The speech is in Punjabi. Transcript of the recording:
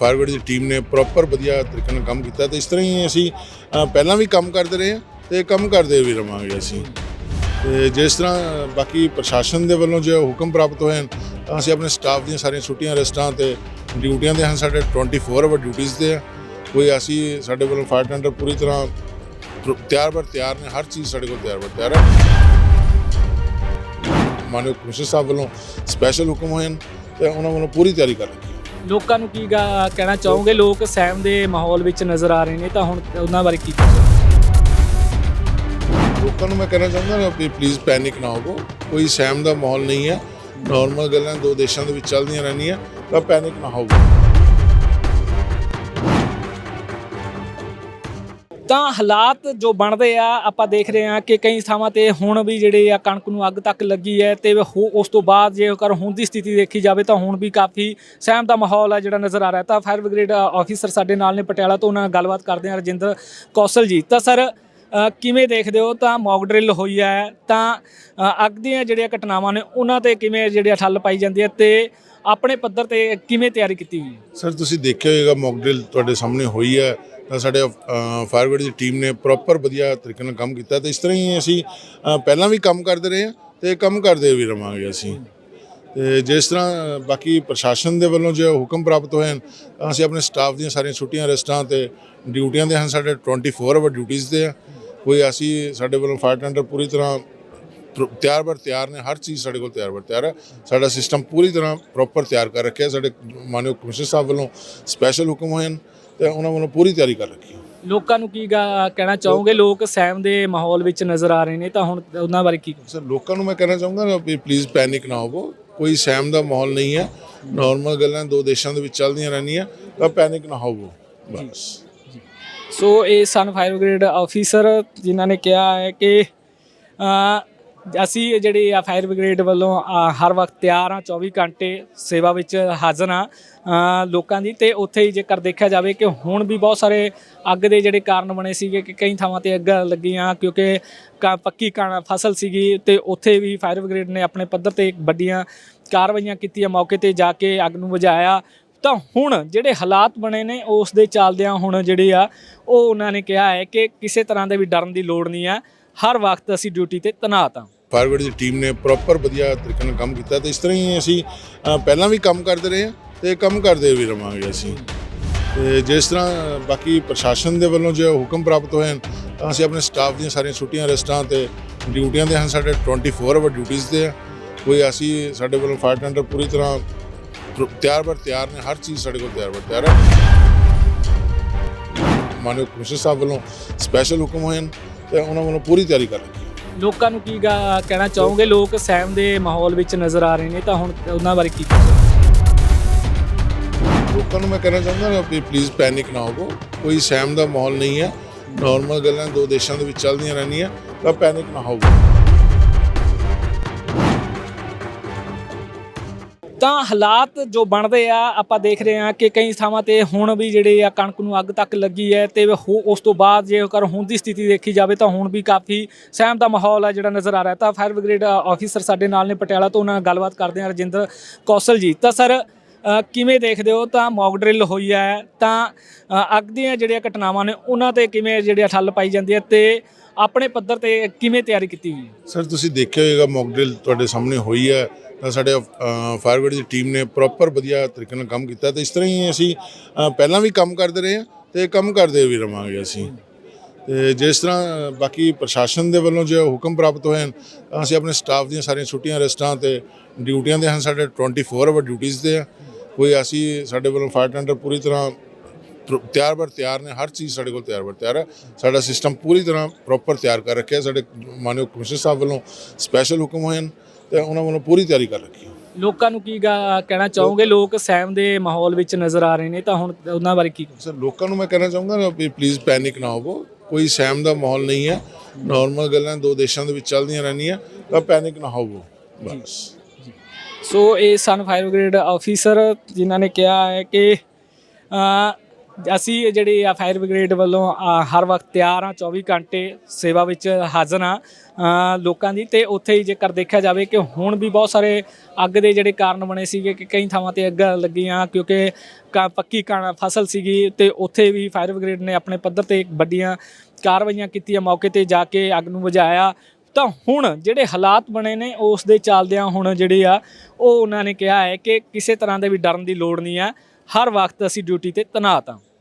ਫਾਇਰਬ੍ਰਿਗੇਡ ਦੀ ਟੀਮ ਨੇ ਪ੍ਰੋਪਰ ਵਧੀਆ ਤਰੀਕੇ ਨਾਲ ਕੰਮ ਕੀਤਾ ਤੇ ਇਸ ਤਰ੍ਹਾਂ ਹੀ ਅਸੀਂ ਪਹਿਲਾਂ ਵੀ ਕੰਮ ਕਰਦੇ ਰਹੇ ਹਾਂ ਤੇ ਕੰਮ ਕਰਦੇ ਵੀ ਰਵਾਂਗੇ ਅਸੀਂ। ਤੇ ਜਿਸ ਤਰ੍ਹਾਂ ਬਾਕੀ ਪ੍ਰਸ਼ਾਸਨ ਦੇ ਵੱਲੋਂ ਜੋ ਹੁਕਮ ਪ੍ਰਾਪਤ ਹੋਏ ਹਨ ਤਾਂ ਅਸੀਂ ਆਪਣੇ ਸਟਾਫ ਦੀਆਂ ਸਾਰੀਆਂ ਛੁੱਟੀਆਂ ਰੈਸਟਾਂ ਤੇ ਡਿਊਟੀਆਂ ਦੇ ਹਨ, ਸਾਡੇ 24 ਆਵਰ ਡਿਊਟੀਆਂ ਤੇ ਆ। ਕੋਈ ਅਸੀਂ ਸਾਡੇ ਵੱਲੋਂ ਫਾਇਰ ਟੈਂਡਰ ਪੂਰੀ ਤਰ੍ਹਾਂ ਪ੍ਰ- ਤਿਆਰ ਬਰ ਤਿਆਰ ਨੇ, ਹਰ ਚੀਜ਼ ਸਾਡੇ ਕੋਲ ਤਿਆਰ ਬਰ ਤਿਆਰ ਹੈ ਮਾਨਯੋਗ ਕਮਿਸ਼ਨਰ ਸਾਹਿਬ ਵੱਲੋਂ ਸਪੈਸ਼ਲ ਹੁਕਮ ਹੋਏ ਹਨ ਤੇ ਉਹਨਾਂ ਵੱਲੋਂ ਪੂਰੀ ਤਿਆਰੀ ਕਰ ਰੱਖੀ ਲੋਕਾਂ ਨੂੰ ਕੀ ਗਾ- ਕਹਿਣਾ ਚਾਹੋਗੇ? ਲੋਕ ਸਹਿਮ ਦੇ ਮਾਹੌਲ ਵਿੱਚ ਨਜ਼ਰ ਆ ਰਹੇ ਨੇ, ਤਾਂ ਹੁਣ ਉਹਨਾਂ ਬਾਰੇ ਕੀ ਕਹੋਗੇ ਲੋਕਾਂ ਨੂੰ ਮੈਂ ਕਹਿਣਾ ਚਾਹੁੰਦਾ ਨਾ ਵੀ ਪਲੀਜ਼ ਪੈਨਿਕ ਨਾ ਹੋਵੋ। ਕੋਈ ਸਹਿਮ ਦਾ ਮਾਹੌਲ ਨਹੀਂ ਹੈ। ਨਾਰਮਲ ਗੱਲਾਂ ਦੋ ਦੇਸ਼ਾਂ ਦੇ ਵਿੱਚ ਚੱਲਦੀਆਂ ਰਹਿੰਦੀਆਂ, ਤਾਂ ਪੈਨਿਕ ਨਾ ਹੋਵੋ। ਤਾਂ ਹਾਲਾਤ ਜੋ ਬਣਦੇ ਆ, ਆਪਾਂ ਦੇਖ ਰਹੇ ਹਾਂ ਕਿ ਕਈ ਥਾਵਾਂ ਤੇ ਹੁਣ ਵੀ ਜਿਹੜੇ ਆ ਕਣਕ ਨੂੰ ਅੱਗ ਤੱਕ ਲੱਗੀ ਹੈ ਤੇ ਹੋ- ਉਸ ਤੋਂ ਬਾਅਦ ਜੇਕਰ ਹੁਣ ਦੀ ਸਥਿਤੀ ਦੇਖੀ ਜਾਵੇ ਤਾਂ ਹੁਣ ਵੀ ਕਾਫੀ ਸਹਿਮ ਦਾ ਮਾਹੌਲ ਆ ਜਿਹੜਾ ਨਜ਼ਰ ਆ ਰਿਹਾ ਤਾਂ ਫਾਇਰ ਬ੍ਰਿਗੇਡ ਆਫੀਸਰ ਸਾਡੇ ਨਾਲ ਨੇ ਪਟਿਆਲਾ ਤੋਂ, ਉਹਨਾਂ ਨਾਲ ਗੱਲਬਾਤ ਕਰਦੇ ਹਾਂ ਰਜਿੰਦਰ ਕੌਸ਼ਲ ਜੀ। ਤਾਂ ਸਰ ਕਿਵੇਂ ਦੇਖਦੇ ਹੋ? ਤਾਂ ਮੌਕ ਡਰਿਲ ਹੋਈ ਹੈ, ਤਾਂ ਅੱਗ ਦੀਆਂ ਜਿਹੜੀਆਂ ਘਟਨਾਵਾਂ ਨੇ, ਉਹਨਾਂ ਤੇ ਕਿਵੇਂ ਜਿਹੜੇ ਠੱਲ ਪਾਈ ਜਾਂਦੀ ਹੈ ਤੇ ਆਪਣੇ ਪੱਧਰ ਤੇ ਕਿਵੇਂ ਤਿਆਰੀ ਕੀਤੀ ਹੋਈ ਹੈ? ਸਰ ਤੁਸੀਂ ਦੇਖਿਆ ਹੋਵੇਗਾ ਮੌਕ ਡਰਿਲ ਤੁਹਾਡੇ ਸਾਹਮਣੇ ਹੋਈ ਹੈ। ਤਾਂ ਸਾਡੇ ਫਾਇਰਬ੍ਰਿਗੇਡ ਦੀ ਟੀਮ ਨੇ ਪ੍ਰੋਪਰ ਵਧੀਆ ਤਰੀਕੇ ਨਾਲ ਕੰਮ ਕੀਤਾ ਤੇ ਇਸ ਤਰ੍ਹਾਂ ਹੀ ਅਸੀਂ ਪਹਿਲਾਂ ਵੀ ਕੰਮ ਕਰਦੇ ਰਹੇ ਹਾਂ ਤੇ ਕੰਮ ਕਰਦੇ ਵੀ ਰਵਾਂਗੇ ਅਸੀਂ। ਤੇ ਜਿਸ ਤਰ੍ਹਾਂ ਬਾਕੀ ਪ੍ਰਸ਼ਾਸਨ ਦੇ ਵੱਲੋਂ ਜੋ ਹੁਕਮ ਪ੍ਰਾਪਤ ਹੋਏ ਹਨ, ਤਾਂ ਅਸੀਂ ਆਪਣੇ ਸਟਾਫ ਦੀਆਂ ਸਾਰੀਆਂ ਛੁੱਟੀਆਂ ਰੈਸਟਾਂ ਤੇ ਡਿਊਟੀਆਂ ਦੇ ਹਨ, ਸਾਡੇ 24 ਆਵਰ ਡਿਊਟੀਆਂ ਤੇ ਆ। ਕੋਈ ਅਸੀਂ ਸਾਡੇ ਵੱਲੋਂ ਫਾਇਰ ਟੈਂਡਰ ਪੂਰੀ ਤਰ੍ਹਾਂ ਪ੍ਰ- ਤਿਆਰ ਬਰ ਤਿਆਰ ਨੇ, ਹਰ ਚੀਜ਼ ਸਾਡੇ ਕੋਲ ਤਿਆਰ ਬਰ ਤਿਆਰ ਹੈ ਸਾਡਾ ਸਿਸਟਮ ਪੂਰੀ ਤਰ੍ਹਾਂ ਪ੍ਰੋਪਰ ਤਿਆਰ ਕਰ ਰੱਖਿਆ, ਸਾਡੇ ਮਾਨਯੋਗ ਕਮਿਸ਼ਨਰ ਸਾਹਿਬ ਵੱਲੋਂ ਸਪੈਸ਼ਲ ਹੁਕਮ ਹੋਏ ਹਨ। ਤੇ ਉਹਨਾਂ ਵੱਲੋਂ ਪੂਰੀ ਤਿਆਰੀ ਕਰ ਰੱਖੀ ਹੈ। ਲੋਕਾਂ ਨੂੰ ਕੀ ਗਾ- ਕਹਿਣਾ ਚਾਹੋਗੇ? ਲੋਕ ਸਹਿਮ ਦੇ ਮਾਹੌਲ ਵਿੱਚ ਨਜ਼ਰ ਆ ਰਹੇ ਨੇ ਤਾਂ ਹੁਣ ਉਹਨਾਂ ਬਾਰੇ ਕੀ ਸਰ ਲੋਕਾਂ ਨੂੰ ਮੈਂ ਕਹਿਣਾ ਚਾਹੁੰਦਾ ਕਿ ਪਲੀਜ਼ ਪੈਨਿਕ ਨਾ ਹੋਵੋ। ਕੋਈ ਸਹਿਮ ਦਾ ਮਾਹੌਲ ਨਹੀਂ ਹੈ। ਨਾਰਮਲ ਗੱਲਾਂ ਦੋ ਦੇਸ਼ਾਂ ਦੇ ਵਿੱਚ ਚੱਲਦੀਆਂ ਰਹਿੰਦੀਆਂ ਤਾਂ ਪੈਨਿਕ ਨਾ ਹੋਵੋ। ਬਸ। ਸੋ ਇਹ ਸਨ ਫਾਇਰ ਬ੍ਰਿਗੇਡ ਆਫੀਸਰ ਜਿਨ੍ਹਾਂ ਨੇ ਕਿਹਾ ਹੈ ਕਿ ਅ, ਅਸੀਂ ਜਿਹੜੇ ਆ ਫਾਇਰ ਬ੍ਰਿਗੇਡ ਵੱਲੋਂ ਅ, ਹਰ ਵਕਤ ਤਿਆਰ ਆ 24 ਘੰਟੇ ਸੇਵਾ ਵਿੱਚ ਹਾਜ਼ਰ ਆ ਅ, ਲੋਕਾਂ ਦੀ। ਤੇ ਉੱਥੇ ਹੀ ਜੇਕਰ ਦੇਖਿਆ ਜਾਵੇ ਕਿ ਹੁਣ ਵੀ ਬਹੁਤ ਸਾਰੇ ਅੱਗ ਦੇ ਜਿਹੜੇ ਕਾਰਨ ਬਣੇ ਸੀਗੇ ਕਿ ਕਈ ਥਾਵਾਂ ਤੇ ਅੱਗਾਂ ਲੱਗੀਆਂ ਕਿਉਂਕਿ ਕ- ਪੱਕੀ ਕਣ ਫਸਲ ਸੀਗੀ ਤੇ ਉੱਥੇ ਵੀ ਫਾਇਰ ਬ੍ਰਿਗੇਡ ਨੇ ਆਪਣੇ ਪੱਧਰ ਤੇ ਵੱਡੀਆਂ ਕਾਰਵਾਈਆਂ ਕੀਤੀਆਂ ਮੌਕੇ ਤੇ ਜਾ ਕੇ ਅੱਗ ਨੂੰ ਬੁਝਾਇਆ। ਤਾਂ ਹੁਣ ਜਿਹੜੇ ਹਾਲਾਤ ਬਣੇ ਨੇ ਉਸ ਦੇ ਚੱਲਦਿਆਂ ਹੁਣ ਜਿਹੜੇ ਆ ਉਹ ਉਹਨਾਂ ਨੇ ਕਿਹਾ ਹੈ ਕਿ ਕਿਸੇ ਤਰ੍ਹਾਂ ਦੇ ਵੀ ਡਰਨ ਦੀ ਲੋੜ ਨਹੀਂ ਆ ਹਰ ਵਕਤ ਅਸੀਂ ਡਿਊਟੀ ਤੇ ਤੈਨਾਤ ਹਾਂ। ਫਾਇਰਬ੍ਰਿਗੇਡ ਦੀ ਟੀਮ ਨੇ ਪ੍ਰੋਪਰ ਵਧੀਆ ਤਰੀਕੇ ਨਾਲ ਕੰਮ ਕੀਤਾ ਤੇ ਇਸ ਤਰ੍ਹਾਂ ਹੀ ਅਸੀਂ ਪਹਿਲਾਂ ਵੀ ਕੰਮ ਕਰਦੇ ਰਹੇ ਹਾਂ ਤੇ ਕੰਮ ਕਰਦੇ ਵੀ ਰਵਾਂਗੇ ਅਸੀਂ। ਤੇ ਜਿਸ ਤਰ੍ਹਾਂ ਬਾਕੀ ਪ੍ਰਸ਼ਾਸਨ ਦੇ ਵੱਲੋਂ ਜੋ ਹੁਕਮ ਪ੍ਰਾਪਤ ਹੋਏ ਹਨ, ਤਾਂ ਅਸੀਂ ਆਪਣੇ ਸਟਾਫ ਦੀਆਂ ਸਾਰੀਆਂ ਛੁੱਟੀਆਂ ਰੈਸਟਾਂ ਤੇ ਡਿਊਟੀਆਂ ਦੇ ਹਨ, ਸਾਡੇ 24 ਆਵਰ ਡਿਊਟੀਆਂ ਤੇ ਆ। ਕੋਈ ਅਸੀਂ ਸਾਡੇ ਵੱਲੋਂ ਫਾਇਰ ਟੈਂਡਰ ਪੂਰੀ ਤਰ੍ਹਾਂ ਪ੍ਰ- ਤਿਆਰ ਬਰ ਤਿਆਰ ਨੇ, ਹਰ ਚੀਜ਼ ਸਾਡੇ ਕੋਲ ਤਿਆਰ ਬਰ ਤਿਆਰ ਹੈ ਮਾਨਯੋਗ ਕਮਿਸ਼ਨਰ ਸਾਹਿਬ ਵੱਲੋਂ ਸਪੈਸ਼ਲ ਹੁਕਮ ਹੋਏ ਹਨ ਤੇ ਉਹਨਾਂ ਵੱਲੋਂ ਪੂਰੀ ਤਿਆਰੀ ਕਰ ਰੱਖੀ ਲੋਕਾਂ ਨੂੰ ਕੀ ਗਾ- ਕਹਿਣਾ ਚਾਹੋਗੇ? ਲੋਕ ਸਹਿਮ ਦੇ ਮਾਹੌਲ ਵਿੱਚ ਨਜ਼ਰ ਆ ਰਹੇ ਨੇ, ਤਾਂ ਹੁਣ ਉਹਨਾਂ ਬਾਰੇ ਕੀ ਕਹੋਗੇ? ਲੋਕਾਂ ਨੂੰ ਮੈਂ ਕਹਿਣਾ ਚਾਹੁੰਦਾ ਕਿ ਪਲੀਜ਼ ਪੈਨਿਕ ਨਾ ਹੋਵੋ। ਕੋਈ ਸਹਿਮ ਦਾ ਮਾਹੌਲ ਨਹੀਂ ਹੈ। ਨਾਰਮਲ ਗੱਲਾਂ ਦੋ ਦੇਸ਼ਾਂ ਦੇ ਵਿੱਚ ਚੱਲਦੀਆਂ ਰਹਿੰਦੀਆਂ, ਤਾਂ ਪੈਨਿਕ ਨਾ ਹੋਵੋ। ਤਾਂ ਹਾਲਾਤ ਜੋ ਬਣਦੇ ਆ, ਆਪਾਂ ਦੇਖ ਰਹੇ ਹਾਂ ਕਿ ਕਈ ਥਾਵਾਂ ਤੇ ਹੁਣ ਵੀ ਜਿਹੜੇ ਆ ਕਣਕ ਨੂੰ ਅੱਗ ਤੱਕ ਲੱਗੀ ਹੈ ਤੇ ਹੋ- ਉਸ ਤੋਂ ਬਾਅਦ ਜੇਕਰ ਹੁਣ ਦੀ ਸਥਿਤੀ ਦੇਖੀ ਜਾਵੇ ਤਾਂ ਹੁਣ ਵੀ ਕਾਫੀ ਸਹਿਮ ਦਾ ਮਾਹੌਲ ਹੈ ਜਿਹੜਾ ਨਜ਼ਰ ਆ ਰਿਹਾ ਤਾਂ ਫਾਇਰ ਬ੍ਰਿਗੇਡ ਆਫੀਸਰ ਸਾਡੇ ਨਾਲ ਨੇ ਪਟਿਆਲਾ ਤੋਂ, ਉਹਨਾਂ ਨਾਲ ਗੱਲਬਾਤ ਕਰਦੇ ਹਾਂ ਰਜਿੰਦਰ ਕੌਸ਼ਲ ਜੀ। ਤਾਂ ਸਰ ਕਿਵੇਂ ਦੇਖਦੇ ਹੋ? ਤਾਂ ਮੌਕ ਡਰਿਲ ਹੋਈ ਹੈ, ਤਾਂ ਅੱਗ ਦੀਆਂ ਜਿਹੜੀਆਂ ਘਟਨਾਵਾਂ ਨੇ, ਉਹਨਾਂ ਤੇ ਕਿਵੇਂ ਜਿਹੜੀਆਂ ਠੱਲ ਪਾਈ ਜਾਂਦੀ ਹੈ ਤੇ ਆਪਣੇ ਪੱਧਰ ਤੇ ਕਿਵੇਂ ਤਿਆਰੀ ਕੀਤੀ ਹੋਈ ਹੈ? ਸਰ ਤੁਸੀਂ ਦੇਖਿਆ ਹੋਵੇਗਾ ਮੌਕ ਡਰਿਲ ਤੁਹਾਡੇ ਸਾਹਮਣੇ ਹੋਈ ਹੈ। ਤਾਂ ਸਾਡੇ ਫਾਇਰਬ੍ਰਿਗੇਡ ਦੀ ਟੀਮ ਨੇ ਪ੍ਰੋਪਰ ਵਧੀਆ ਤਰੀਕੇ ਨਾਲ ਕੰਮ ਕੀਤਾ ਤੇ ਇਸ ਤਰ੍ਹਾਂ ਹੀ ਅਸੀਂ ਪਹਿਲਾਂ ਵੀ ਕੰਮ ਕਰਦੇ ਰਹੇ ਹਾਂ ਤੇ ਕੰਮ ਕਰਦੇ ਵੀ ਰਵਾਂਗੇ ਅਸੀਂ। ਤੇ ਜਿਸ ਤਰ੍ਹਾਂ, ਬਾਕੀ ਪ੍ਰਸ਼ਾਸਨ ਦੇ ਵੱਲੋਂ ਜੋ ਹੁਕਮ ਪ੍ਰਾਪਤ ਹੋਏ ਹਨ, ਤਾਂ ਅਸੀਂ ਆਪਣੇ ਸਟਾਫ ਦੀਆਂ ਸਾਰੀਆਂ ਛੁੱਟੀਆਂ ਰੈਸਟਾਂ ਤੇ ਡਿਊਟੀਆਂ ਦੇ ਹਨ, ਸਾਡੇ 24 ਆਵਰ ਡਿਊਟੀਆਂ ਤੇ ਆ। ਕੋਈ ਅਸੀਂ ਸਾਡੇ ਵੱਲੋਂ ਫਾਇਰ ਟੈਂਡਰ ਪੂਰੀ ਤਰ੍ਹਾਂ ਪ੍ਰ- ਤਿਆਰ ਬਰ ਤਿਆਰ ਨੇ, ਹਰ ਚੀਜ਼ ਸਾਡੇ ਕੋਲ ਤਿਆਰ ਬਰ ਤਿਆਰ ਹੈ ਸਾਡਾ ਸਿਸਟਮ ਪੂਰੀ ਤਰ੍ਹਾਂ ਪ੍ਰੋਪਰ ਤਿਆਰ ਕਰ ਰੱਖਿਆ, ਸਾਡੇ ਮਾਨਯੋਗ ਕਮਿਸ਼ਨਰ ਸਾਹਿਬ ਵੱਲੋਂ ਸਪੈਸ਼ਲ ਹੁਕਮ ਹੋਏ ਹਨ। ਤੇ ਉਹਨਾਂ ਵੱਲੋਂ ਪੂਰੀ ਤਿਆਰੀ ਕਰ ਰੱਖੀ ਹੈ। ਲੋਕਾਂ ਨੂੰ ਕੀ ਗਾ- ਕਹਿਣਾ ਚਾਹੋਗੇ? ਲੋਕ ਸਹਿਮ ਦੇ ਮਾਹੌਲ ਵਿੱਚ ਨਜ਼ਰ ਆ ਰਹੇ ਨੇ ਤਾਂ ਹੁਣ ਉਹਨਾਂ ਬਾਰੇ ਕੀ ਸਰ ਲੋਕਾਂ ਨੂੰ ਮੈਂ ਕਹਿਣਾ ਚਾਹੁੰਦਾ ਕਿ ਪਲੀਜ਼ ਪੈਨਿਕ ਨਾ ਹੋਵੋ। ਕੋਈ ਸਹਿਮ ਦਾ ਮਾਹੌਲ ਨਹੀਂ ਹੈ। ਨਾਰਮਲ ਗੱਲਾਂ ਦੋ ਦੇਸ਼ਾਂ ਦੇ ਵਿੱਚ ਚੱਲਦੀਆਂ ਰਹਿੰਦੀਆਂ ਤਾਂ ਪੈਨਿਕ ਨਾ ਹੋਵੋ। ਬਸ। ਸੋ ਇਹ ਸਨ ਫਾਇਰ ਬ੍ਰਿਗੇਡ ਆਫੀਸਰ ਜਿਨ੍ਹਾਂ ਨੇ ਕਿਹਾ ਹੈ ਕਿ ਅ, ਅਸੀਂ ਜਿਹੜੇ ਆ ਫਾਇਰ ਬ੍ਰਿਗੇਡ ਵੱਲੋਂ ਆ, ਹਰ ਵਕਤ ਤਿਆਰ ਆ 24 ਘੰਟੇ ਸੇਵਾ ਵਿੱਚ ਹਾਜ਼ਰ ਆ ਅ, ਲੋਕਾਂ ਦੀ। ਤੇ ਉੱਥੇ ਹੀ ਜੇਕਰ ਦੇਖਿਆ ਜਾਵੇ ਕਿ ਹੁਣ ਵੀ ਬਹੁਤ ਸਾਰੇ ਅੱਗ ਦੇ ਜਿਹੜੇ ਕਾਰਨ ਬਣੇ ਸੀਗੇ ਕਿ ਕਈ ਥਾਵਾਂ ਤੇ ਅੱਗਾਂ ਲੱਗੀਆਂ ਕਿਉਂਕਿ ਕ- ਪੱਕੀ ਕਣ ਫਸਲ ਸੀਗੀ ਤੇ ਉੱਥੇ ਵੀ ਫਾਇਰ ਬ੍ਰਿਗੇਡ ਨੇ ਆਪਣੇ ਪੱਧਰ ਤੇ ਵੱਡੀਆਂ ਕਾਰਵਾਈਆਂ ਕੀਤੀਆਂ ਮੌਕੇ ਤੇ ਜਾ ਕੇ ਅੱਗ ਨੂੰ ਬੁਝਾਇਆ। ਤਾਂ ਹੁਣ ਜਿਹੜੇ ਹਾਲਾਤ ਬਣੇ ਨੇ ਉਸ ਦੇ ਚੱਲਦਿਆਂ ਹੁਣ ਜਿਹੜੇ ਆ ਉਹ ਉਹਨਾਂ ਨੇ ਕਿਹਾ ਹੈ ਕਿ ਕਿਸੇ ਤਰ੍ਹਾਂ ਦੇ ਵੀ ਡਰਨ ਦੀ ਲੋੜ ਨਹੀਂ ਹੈ ਹਰ ਵਕਤ ਅਸੀਂ ਡਿਊਟੀ ਤੇ ਤੈਨਾਤ ਹਾਂ।